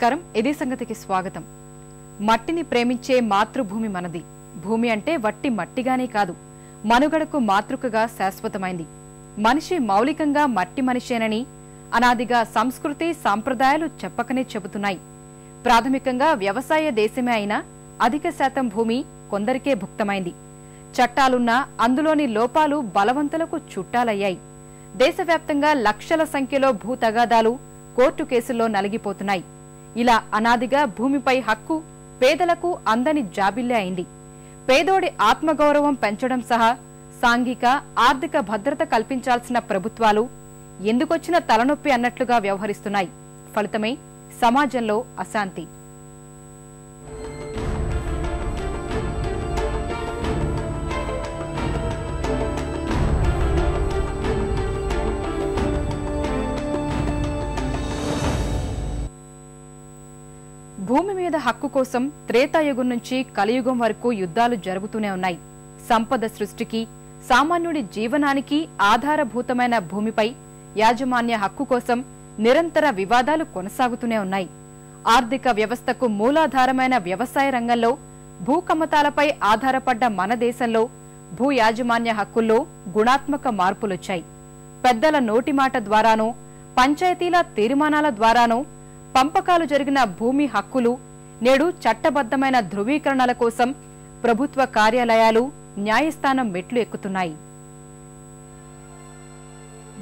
నమస్కారం. ఇదే సంగతికి స్వాగతం. మట్టిని ప్రేమించే మాతృభూమి మనది. భూమి అంటే వట్టి మట్టిగానే కాదు మనుగడకు మాతృకగా శాశ్వతమైంది. మనిషి మౌలికంగా మట్టి మనిషేనని అనాదిగా సంస్కృతి సాంప్రదాయాలు చెప్పకనే చెబుతున్నాయి. ప్రాథమికంగా వ్యవసాయ దేశమే అయినా అధిక శాతం భూమి కొందరికే భుక్తమైంది. చట్టాలున్నా అందులోని లోపాలు బలవంతులకు చుట్టాలయ్యాయి. దేశవ్యాప్తంగా లక్షల సంఖ్యలో భూ తగాదాలు కోర్టు కేసుల్లో నలిగిపోతున్నాయి. ఇలా అనాదిగా భూమిపై హక్కు పేదలకు అందని జాబిల్లే అయింది. పేదోడి ఆత్మగౌరవం పెంచడం సహా సాంఘిక ఆర్థిక భద్రత కల్పించాల్సిన ప్రభుత్వాలు ఎందుకొచ్చిన తలనొప్పి అన్నట్లుగా వ్యవహరిస్తున్నాయి. ఫలితమే సమాజంలో అశాంతి. భూమి మీద హక్కు కోసం త్రేతాయుగం నుంచి కలియుగం వరకు యుద్ధాలు జరుగుతూనే ఉన్నాయి. సంపద సృష్టికి సామాన్యుడి జీవనానికి ఆధారభూతమైన భూమిపై యాజమాన్య హక్కు కోసం నిరంతర వివాదాలు కొనసాగుతూనే ఉన్నాయి. ఆర్థిక వ్యవస్థకు మూలాధారమైన వ్యవసాయ రంగంలో భూకమ్మతాలపై ఆధారపడ్డ మన దేశంలో భూ యాజమాన్య హక్కుల్లో గుణాత్మక మార్పులొచ్చాయి. పెద్దల నోటి మాట ద్వారానో పంచాయతీల తీర్మానాల ద్వారానో పంపకాలు జరిగిన భూమి హక్కులు నేడు చట్టబద్ధమైన ధృవీకరణల కోసం ప్రభుత్వ కార్యాలయాలు న్యాయస్థానం మెట్లు ఎక్కుతున్నాయి.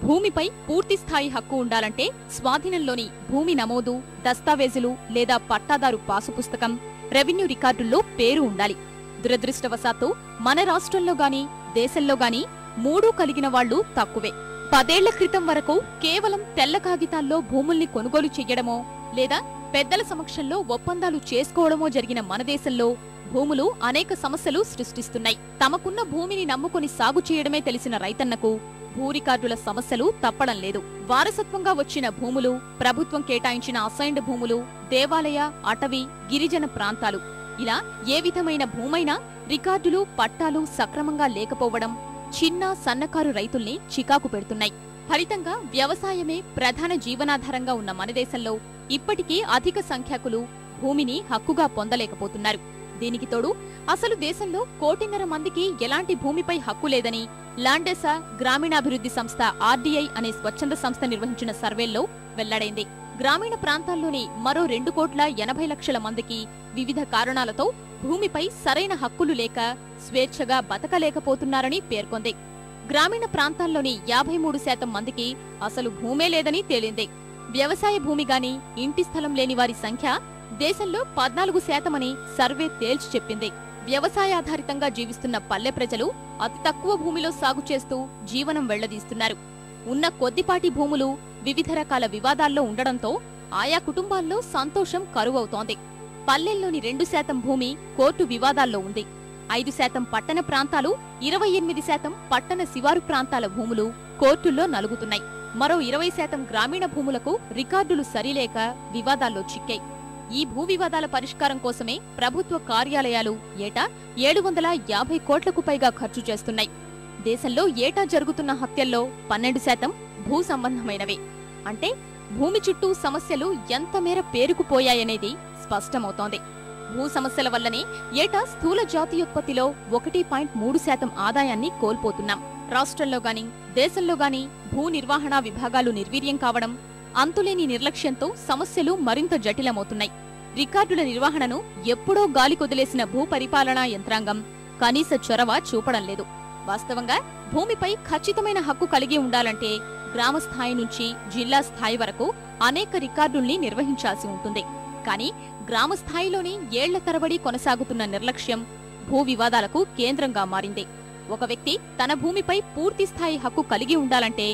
భూమిపై పూర్తి స్థాయి హక్కు ఉండాలంటే స్వాధీనంలోని భూమి నమోదు దస్తావేజులు లేదా పట్టాదారు పాసు పుస్తకం రెవెన్యూ రికార్డుల్లో పేరు ఉండాలి. దురదృష్టవశాత్తు మన రాష్ట్రంలో గాని దేశంలో గాని మూడూ కలిగిన వాళ్ళు తక్కువే. పదేళ్ళ క్రితం వరకు కేవలం తెల్ల కాగితాల్లో భూముల్ని కొనుగోలు చెయ్యడమో లేదా పెద్దల సమక్షంలో ఒప్పందాలు చేసుకోవడమో జరిగిన మన దేశంలో భూములు అనేక సమస్యలు సృష్టిస్తున్నాయి. తమకున్న భూమిని నమ్ముకుని సాగు చేయడమే తెలిసిన రైతన్నకు భూ రికార్డుల సమస్యలు తప్పడం లేదు. వారసత్వంగా వచ్చిన భూములు ప్రభుత్వం కేటాయించిన అసైన్డ్ భూములు దేవాలయ అటవీ గిరిజన ప్రాంతాలు. ఇలా ఏ విధమైన భూమైనా రికార్డులు పట్టాలు సక్రమంగా లేకపోవడం చిన్న సన్నకారు రైతుల్ని చికాకు పెడుతున్నాయి. ఫలితంగా వ్యవసాయమే ప్రధాన జీవనాధారంగా ఉన్న మన దేశంలో ఇప్పటికీ అధిక సంఖ్యాకులు భూమిని హక్కుగా పొందలేకపోతున్నారు. దీనికి తోడు అసలు దేశంలో కోటిన్నర మందికి ఎలాంటి భూమిపై హక్కు లేదని లాండెసా గ్రామీణాభివృద్ధి సంస్థ ఆర్డీఐ అనే స్వచ్ఛంద సంస్థ నిర్వహించిన సర్వేల్లో వెల్లడైంది. గ్రామీణ ప్రాంతాల్లోని మరో రెండు కోట్ల ఎనభై లక్షల మందికి వివిధ కారణాలతో భూమిపై సరైన హక్కులు లేక స్వేచ్ఛగా బతకలేకపోతున్నారని పేర్కొంది. గ్రామీణ ప్రాంతాల్లోని యాభై మూడు శాతం మందికి అసలు భూమే లేదని తేలింది. వ్యవసాయ భూమి గాని ఇంటి స్థలం లేని వారి సంఖ్య దేశంలో పద్నాలుగు శాతమని సర్వే తేల్చి చెప్పింది. వ్యవసాయాధారితంగా జీవిస్తున్న పల్లె ప్రజలు అతి తక్కువ భూమిలో సాగు చేస్తూ జీవనం వెళ్ళదీస్తున్నారు. ఉన్న కొద్దిపాటి భూములు వివిధ రకాల వివాదాల్లో ఉండడంతో ఆయా కుటుంబాల్లో సంతోషం కరువవుతోంది. పల్లెల్లోని రెండు శాతం భూమి కోర్టు వివాదాల్లో ఉంది. ఐదు శాతం పట్టణ ప్రాంతాలు ఇరవై ఎనిమిది శాతం పట్టణ శివారు ప్రాంతాల భూములు కోర్టుల్లో నలుగుతున్నాయి. మరో ఇరవై శాతం గ్రామీణ భూములకు రికార్డులు సరిలేక వివాదాల్లో చిక్కాయి. ఈ భూ వివాదాల పరిష్కారం కోసమే ప్రభుత్వ కార్యాలయాలు ఏటా ఏడు వందల యాభై కోట్లకు పైగా ఖర్చు చేస్తున్నాయి. దేశంలో ఏటా జరుగుతున్న హత్యల్లో పన్నెండు శాతం భూ సంబంధమైనవే. అంటే భూమి చుట్టూ సమస్యలు ఎంత మేర పేరుకుపోయాయనేది స్పష్టమవుతోంది. భూ సమస్యల వల్లనే ఏటా స్థూల జాతీయోత్పత్తిలో ఒకటి పాయింట్ మూడు శాతం ఆదాయాన్ని కోల్పోతున్నాం. రాష్ట్రంలో గాని దేశంలో గాని భూ నిర్వహణ విభాగాలు నిర్వీర్యం కావడం అంతులేని నిర్లక్ష్యంతో సమస్యలు మరింత జటిలమవుతున్నాయి. రికార్డుల నిర్వహణను ఎప్పుడో గాలి కొదిలేసిన భూ పరిపాలనా యంత్రాంగం కనీస చొరవ చూపడం లేదు. వాస్తవంగా భూమిపై ఖచ్చితమైన హక్కు కలిగి ఉండాలంటే గ్రామ స్థాయి నుంచి జిల్లా స్థాయి వరకు అనేక రికార్డుల్ని నిర్వహించాల్సి ఉంటుంది. కానీ గ్రామ స్థాయిలోనే ఏళ్ళ తరబడి కొనసాగుతున్న నిర్లక్ష్యం భూ వివాదాలకు కేంద్రంగా మారింది. ఒక వ్యక్తి తన భూమిపై పూర్తి స్థాయి హక్కు కలిగి ఉండాలంటే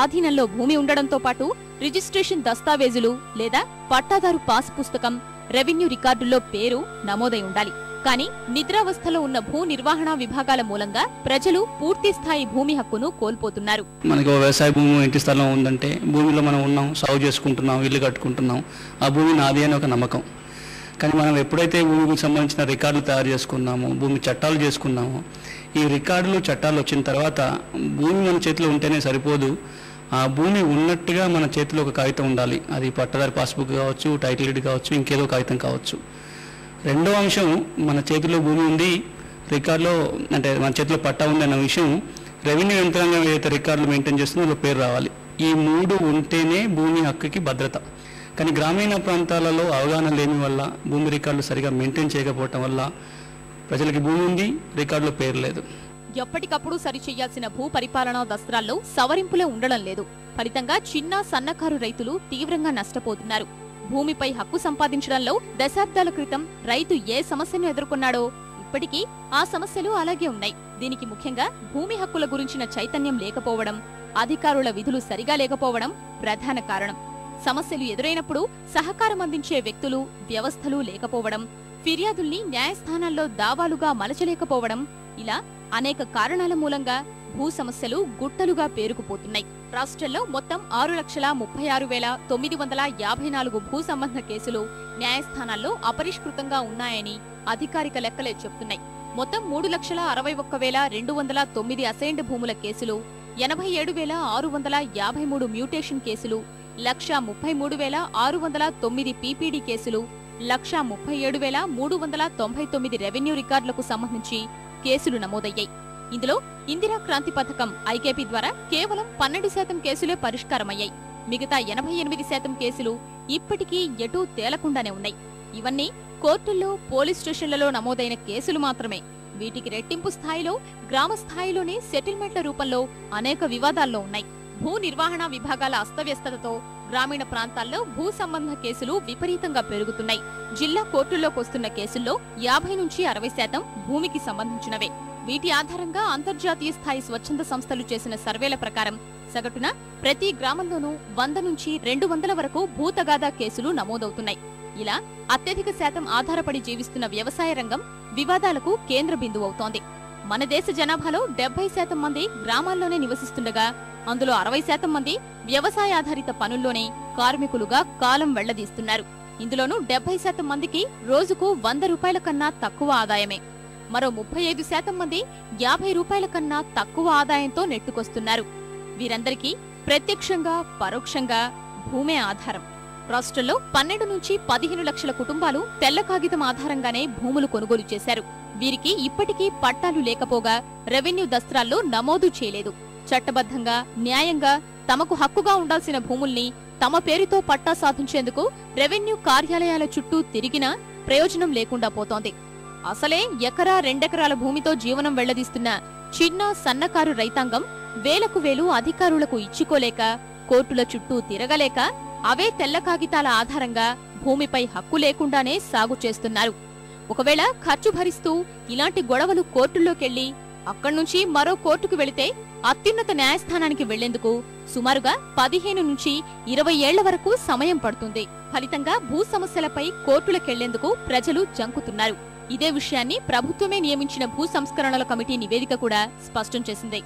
ఆధీనంలో భూమి ఉండడంతో పాటు రిజిస్ట్రేషన్ దస్తావేజులు లేదా పట్టాదారు పాస్ పుస్తకం రెవెన్యూ రికార్డుల్లో పేరు నమోదై ఉండాలి. కానీ నిద్రావస్థలో ఉన్న భూ నిర్వహణ విభాగాల మూలంగా ప్రజలు పూర్తి స్థాయి భూమి హక్కును కోల్పోతున్నారు. మనకి వ్యవసాయ భూమి ఇంటి స్థలం ఉందంటే భూమిలో మనం ఉన్నాం సాగు చేసుకుంటున్నాం ఇల్లు కట్టుకుంటున్నాం. ఆ భూమి నాది అని ఒక నమ్మకం. కానీ మనం ఎప్పుడైతే భూమికి సంబంధించిన రికార్డులు తయారు చేసుకున్నామో భూమి చట్టాలు చేసుకున్నామో ఈ రికార్డులు చట్టాలు వచ్చిన తర్వాత భూమి మన చేతిలో ఉంటేనే సరిపోదు. ఆ భూమి ఉన్నట్టుగా మన చేతిలో ఒక కాగితం ఉండాలి. అది పట్టదారి పాస్బుక్ కావచ్చు టైటిల్ డీడ్ కావచ్చు ఇంకేదో కాగితం కావచ్చు. రెండో అంశం మన చేతిలో భూమి ఉంది రికార్డులో అంటే మన చేతిలో పట్టా ఉంది అన్న విషయం రెవెన్యూ యంత్రాంగం ఏదైతే రికార్డులు మెయింటైన్ చేస్తుందో అందులో పేరు రావాలి. ఈ మూడు ఉంటేనే భూమి హక్కుకి భద్రత. కానీ గ్రామీణ ప్రాంతాలలో అవగాహన లేని వల్ల భూమి రికార్డులు సరిగా మెయింటైన్ చేయకపోవటం వల్ల ప్రజలకి భూమి ఉంది రికార్డులో పేరు లేదు. ఎప్పటికప్పుడు సరిచేయాల్సిన భూ పరిపాలనా దస్త్రాల్లో సవరింపులే ఉండడం లేదు. ఫలితంగా చిన్న సన్నకారు రైతులు తీవ్రంగా నష్టపోతున్నారు. భూమిపై హక్కు సంపాదించడంలో దశాబ్దాల క్రితం రైతు ఏ సమస్యను ఎదుర్కొన్నాడో ఇప్పటికీ ఆ సమస్యలు అలాగే ఉన్నాయి. దీనికి ముఖ్యంగా భూమి హక్కుల గురించిన చైతన్యం లేకపోవడం అధికారుల విధులు సరిగా లేకపోవడం ప్రధాన కారణం. సమస్యలు ఎదురైనప్పుడు సహకారం అందించే వ్యక్తులు వ్యవస్థలు లేకపోవడం ఫిర్యాదుల్ని న్యాయస్థానాల్లో దావాలుగా మలచలేకపోవడం ఇలా అనేక కారణాల మూలంగా భూ సమస్యలు గుట్టలుగా పేరుకుపోతున్నాయి. రాష్ట్రంలో మొత్తం ఆరు లక్షల ముప్పై ఆరు వేల తొమ్మిది వందల యాభై నాలుగు భూ సంబంధ కేసులు న్యాయస్థానాల్లో అపరిష్కృతంగా ఉన్నాయని అధికారిక లెక్కలే చెబుతున్నాయి మొత్తం మూడు లక్షల అరవై ఒక్క వేల రెండు వందల తొమ్మిది అసైన్డ్ భూముల కేసులు ఎనభై ఏడు వేల ఆరు వందల యాభై మూడు మ్యూటేషన్ కేసులు లక్ష ముప్పై మూడు వేల ఆరు వందల తొమ్మిది పీపీడీ కేసులు లక్ష ముప్పై ఏడు వేల మూడు వందల తొంభై తొమ్మిది రెవెన్యూ రికార్డులకు సంబంధించి కేసులు నమోదయ్యాయి. ఇందులో ఇందిరా క్రాంతి పథకం ఐకేపీ ద్వారా కేవలం పన్నెండు శాతం కేసులే పరిష్కారమయ్యాయి. మిగతా ఎనభై ఎనిమిది శాతం కేసులు ఇప్పటికీ ఎటూ తేలకుండానే ఉన్నాయి. ఇవన్నీ కోర్టుల్లో పోలీస్ స్టేషన్లలో నమోదైన కేసులు మాత్రమే. వీటికి రెట్టింపు స్థాయిలో గ్రామ స్థాయిలోనే సెటిల్మెంట్ల రూపంలో అనేక వివాదాల్లో ఉన్నాయి. భూ నిర్వహణ విభాగాల అస్తవ్యస్తతతో గ్రామీణ ప్రాంతాల్లో భూ సంబంధ కేసులు విపరీతంగా పెరుగుతున్నాయి. జిల్లా కోర్టుల్లోకి వస్తున్న కేసుల్లో యాభై నుంచి అరవై శాతం భూమికి సంబంధించినవే. వీటి ఆధారంగా అంతర్జాతీయ స్థాయి స్వచ్ఛంద సంస్థలు చేసిన సర్వేల ప్రకారం సగటున ప్రతి గ్రామంలోనూ వంద నుంచి రెండు వందల వరకు భూతగాదా కేసులు నమోదవుతున్నాయి. ఇలా అత్యధిక శాతం ఆధారపడి జీవిస్తున్న వ్యవసాయ రంగం వివాదాలకు కేంద్ర బిందువవుతోంది. మన దేశ జనాభాలో డెబ్బై శాతం మంది గ్రామాల్లోనే నివసిస్తుండగా అందులో అరవై శాతం మంది వ్యవసాయాధారిత పనుల్లోనే కార్మికులుగా కాలం వెళ్ళదీస్తున్నారు. ఇందులోనూ డెబ్బై శాతం మందికి రోజుకు వంద రూపాయల కన్నా తక్కువ ఆదాయమే. మరో ముప్పై ఐదు శాతం మంది యాభై రూపాయల కన్నా తక్కువ ఆదాయంతో నెట్టుకొస్తున్నారు. వీరందరికీ ప్రత్యక్షంగా పరోక్షంగా భూమే ఆధారం. రాష్ట్రంలో పన్నెండు నుంచి పదిహేను లక్షల కుటుంబాలు తెల్ల కాగితం ఆధారంగానే భూములు కొనుగోలు చేశారు. వీరికి ఇప్పటికీ పట్టాలు లేకపోగా రెవెన్యూ దస్త్రాల్లో నమోదు చేయలేదు. చట్టబద్ధంగా న్యాయంగా తమకు హక్కుగా ఉండాల్సిన భూముల్ని తమ పేరుతో పట్టా సాధించేందుకు రెవెన్యూ కార్యాలయాల చుట్టూ తిరిగినా ప్రయోజనం లేకుండా పోతోంది. అసలే ఎకరా రెండెకరాల భూమితో జీవనం వెళ్ళదీస్తున్న చిన్న సన్నకారు రైతాంగం వేలకు వేలు అధికారులకు ఇచ్చుకోలేక కోర్టుల చుట్టూ తిరగలేక అవే తెల్ల కాగితాల ఆధారంగా భూమిపై హక్కు లేకుండానే సాగు చేస్తున్నారు. ఒకవేళ ఖర్చు భరిస్తూ ఇలాంటి గొడవలు కోర్టుల్లోకెళ్ళి అక్కడ్నుంచి మరో కోర్టుకు వెళితే అత్యున్నత న్యాయస్థానానికి వెళ్ళేందుకు సుమారుగా పదిహేను నుంచి ఇరవై ఏళ్ళ వరకు సమయం పడుతుంది. ఫలితంగా భూ సమస్యలపై కోర్టులకెళ్ళేందుకు ప్రజలు జంకుతున్నారు. ఇదే విషయాన్ని ప్రభుత్వమే నియమించిన భూ సంస్కరణల కమిటీ నివేదిక కూడా స్పష్టం చేసింది.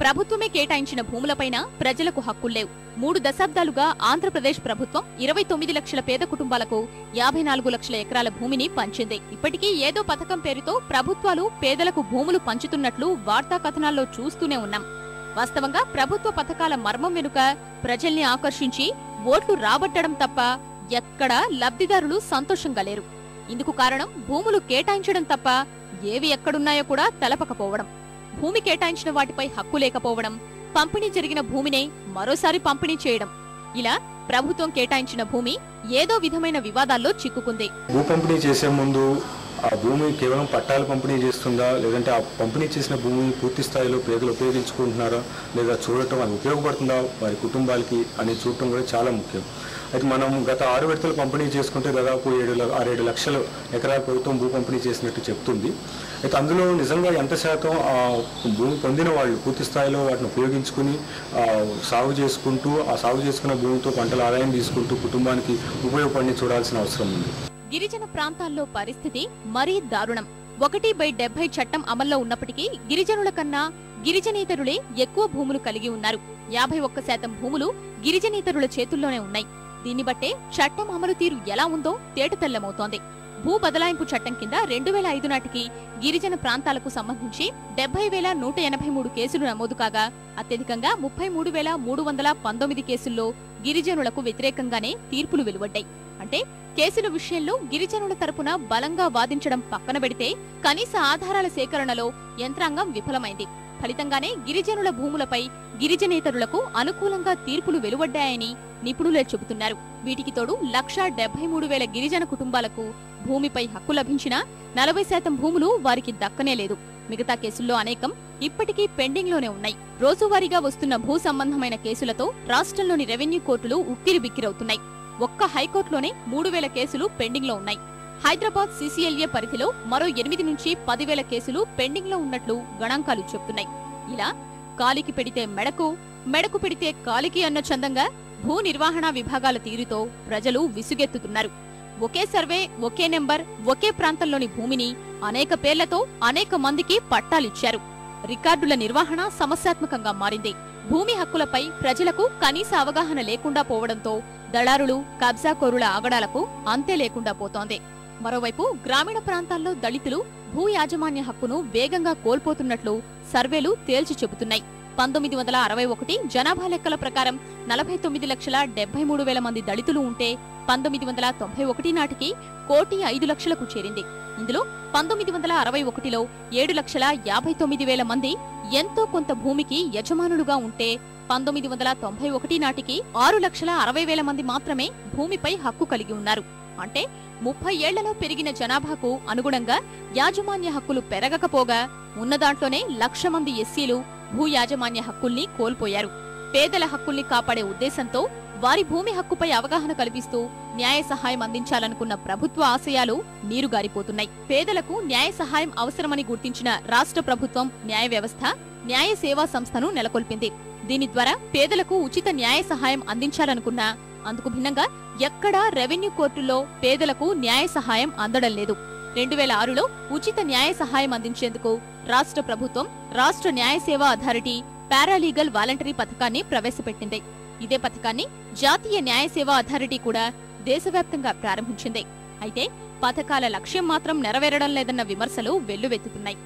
ప్రభుత్వమే కేటాయించిన భూములపైన ప్రజలకు హక్కుల్లేవు మూడు దశాబ్దాలుగా ఆంధ్రప్రదేశ్ ప్రభుత్వం ఇరవై తొమ్మిది లక్షల పేద కుటుంబాలకు యాభై నాలుగు లక్షల ఎకరాల భూమిని పంచింది. ఇప్పటికీ ఏదో పథకం పేరుతో ప్రభుత్వాలు పేదలకు భూములు పంచుతున్నట్లు వార్తా కథనాల్లో చూస్తూనే ఉన్నాం. వాస్తవంగా ప్రభుత్వ పథకాల మర్మం వెనుక ప్రజల్ని ఆకర్షించి ఓట్లు రాబట్టడం తప్ప ఎక్కడా లబ్ధిదారులు సంతోషంగా లేరు. ఇందుకు కారణం భూములు కేటాయించడం తప్ప ఏవి ఎక్కడున్నాయో కూడా తెలపకపోవడం. భూమి కేటాయించిన వాటిపై హక్కు లేకపోవడం పంపిణీ జరిగిన భూమినే మరోసారి పంపిణీ చేయడం. ఇలా ప్రభుత్వం కేటాయించిన భూమి ఏదో విధమైన వివాదాల్లో చిక్కుకుంది. భూ పంపిణీ చేసే ముందు ఆ భూమి కేవలం పట్టాలు పంపిణీ చేస్తుందా లేదంటే ఆ పంపిణీ చేసిన భూమిని పూర్తి స్థాయిలో పేదలు ఉపయోగించుకుంటున్నారా లేదా చూడటం అది ఉపయోగపడుతుందా వారి కుటుంబాలకి అని చూడటం కూడా చాలా ముఖ్యం. అయితే మనం గత ఆరు విడతలు పంపిణీ చేసుకుంటే దాదాపు ఏడు ఆరేడు లక్షలు ఎకరాల ప్రభుత్వం భూ పంపిణీ చేసినట్టు చెప్తుంది. అయితే అందులో నిజంగా ఎంత శాతం భూమి పొందిన వాళ్ళు పూర్తి స్థాయిలో వాటిని ఉపయోగించుకుని సాగు చేసుకుంటూ ఆ సాగు చేసుకున్న భూమితో పంటల ఆదాయం తీసుకుంటూ కుటుంబానికి ఉపయోగపడి చూడాల్సిన అవసరం ఉంది. గిరిజన ప్రాంతాల్లో పరిస్థితి మరీ దారుణం. ఒకటి బై డెబ్బై చట్టం అమల్లో ఉన్నప్పటికీ గిరిజనుల కన్నా గిరిజనేతరులే ఎక్కువ భూములు కలిగి ఉన్నారు. యాభై ఒక్క శాతం భూములు గిరిజనేతరుల చేతుల్లోనే ఉన్నాయి. దీన్ని బట్టే చట్టం అమలు తీరు ఎలా ఉందో తేటతెల్లమవుతోంది. భూ బదలాయింపు చట్టం కింద రెండు వేల ఐదు నాటికి గిరిజన ప్రాంతాలకు సంబంధించి డెబ్బై వేల నూట ఎనభై మూడు కేసులు నమోదు కాగా అత్యధికంగా ముప్పై మూడు వేల మూడు వందల పంతొమ్మిది కేసుల్లో గిరిజనులకు వ్యతిరేకంగానే తీర్పులు వెలువడ్డాయి. అంటే కేసుల విషయంలో గిరిజనుల తరపున బలంగా వాదించడం పక్కన పెడితే కనీస ఆధారాల సేకరణలో యంత్రాంగం విఫలమైంది. ఫలితంగానే గిరిజనుల భూములపై గిరిజనేతరులకు అనుకూలంగా తీర్పులు వెలువడ్డాయని నిపుణులే చెబుతున్నారు. వీటికి తోడు లక్షా డెబ్బై మూడు వేల గిరిజన కుటుంబాలకు భూమిపై హక్కు లభించినా నలభై శాతం భూములు వారికి దక్కనే లేదు. మిగతా కేసుల్లో అనేకం ఇప్పటికీ పెండింగ్లోనే ఉన్నాయి. రోజువారీగా వస్తున్న భూ సంబంధమైన కేసులతో రాష్ట్రంలోని రెవెన్యూ కోర్టులు ఉక్కిరిబిక్కిరవుతున్నాయి. ఒక్క హైకోర్టులోనే మూడు వేల కేసులు పెండింగ్లో ఉన్నాయి. హైదరాబాద్ సీసీఎల్ఏ పరిధిలో మరో ఎనిమిది నుంచి పదివేల కేసులు పెండింగ్లో ఉన్నట్లు గణాంకాలు చెబుతున్నాయి. ఇలా కాలికి పెడితే మెడకు మెడకు పెడితే కాలికి అన్న చందంగా భూ నిర్వహణ విభాగాల తీరుతో ప్రజలు విసుగెత్తుతున్నారు. ఒకే సర్వే ఒకే నెంబర్ ఒకే ప్రాంతంలోని భూమిని అనేక పేర్లతో అనేక మందికి పట్టాలిచ్చారు. రికార్డుల నిర్వహణ సమస్యాత్మకంగా మారింది. భూమి హక్కులపై ప్రజలకు కనీస అవగాహన లేకుండా పోవడంతో దళారులు కబ్జాకోరుల ఆగడాలకు అంతే లేకుండా పోతోంది. మరోవైపు గ్రామీణ ప్రాంతాల్లో దళితులు భూ యాజమాన్య హక్కును వేగంగా కోల్పోతున్నట్లు సర్వేలు తేల్చి చెబుతున్నాయి. పంతొమ్మిది వందల అరవై ఒకటి జనాభా లెక్కల ప్రకారం నలభై తొమ్మిది లక్షల డెబ్బై మూడు వేల మంది దళితులు ఉంటే పంతొమ్మిది వందల తొంభై ఒకటి నాటికి కోటి ఐదు లక్షలకు చేరింది. ఇందులో పంతొమ్మిది వందల అరవై ఒకటిలో ఏడు లక్షల యాభై తొమ్మిది వేల మంది ఎంతో కొంత భూమికి యజమానులుగా ఉంటే పంతొమ్మిది వందల తొంభై ఒకటి నాటికి ఆరు లక్షల అరవై వేల మంది మాత్రమే భూమిపై హక్కు కలిగి ఉన్నారు. అంటే ముప్పై ఏళ్ళలో పెరిగిన జనాభాకు అనుగుణంగా యాజమాన్య హక్కులు పెరగకపోగా ఉన్న దాంట్లోనే లక్ష మంది ఎస్సీలు భూ యాజమాన్య హక్కుల్ని కోల్పోయారు. పేదల హక్కుల్ని కాపాడే ఉద్దేశంతో వారి భూమి హక్కుపై అవగాహన కల్పిస్తూ న్యాయ సహాయం అందించాలనుకున్న ప్రభుత్వ ఆశయాలు నీరుగారిపోతున్నాయి. పేదలకు న్యాయ సహాయం అవసరమని గుర్తించిన రాష్ట్ర ప్రభుత్వం న్యాయ వ్యవస్థ న్యాయ సేవా సంస్థను నెలకొల్పింది. దీని ద్వారా పేదలకు ఉచిత న్యాయ సహాయం అందించాలనుకున్నా అందుకు భిన్నంగా ఎక్కడా రెవెన్యూ కోర్టులో పేదలకు న్యాయ సహాయం అందడం లేదు. రెండు వేల ఆరులో ఉచిత న్యాయ సహాయం అందించేందుకు రాష్ట్ర ప్రభుత్వం రాష్ట్ర న్యాయ సేవా అథారిటీ పారాలీగల్ వాలంటరీ పథకాన్ని ప్రవేశపెట్టింది. ఇదే పథకాన్ని జాతీయ న్యాయ సేవా అథారిటీ కూడా దేశవ్యాప్తంగా ప్రారంభించింది. అయితే పథకాల లక్ష్యం మాత్రం నెరవేరడం లేదన్న విమర్శలు వెల్లువెత్తుతున్నాయి.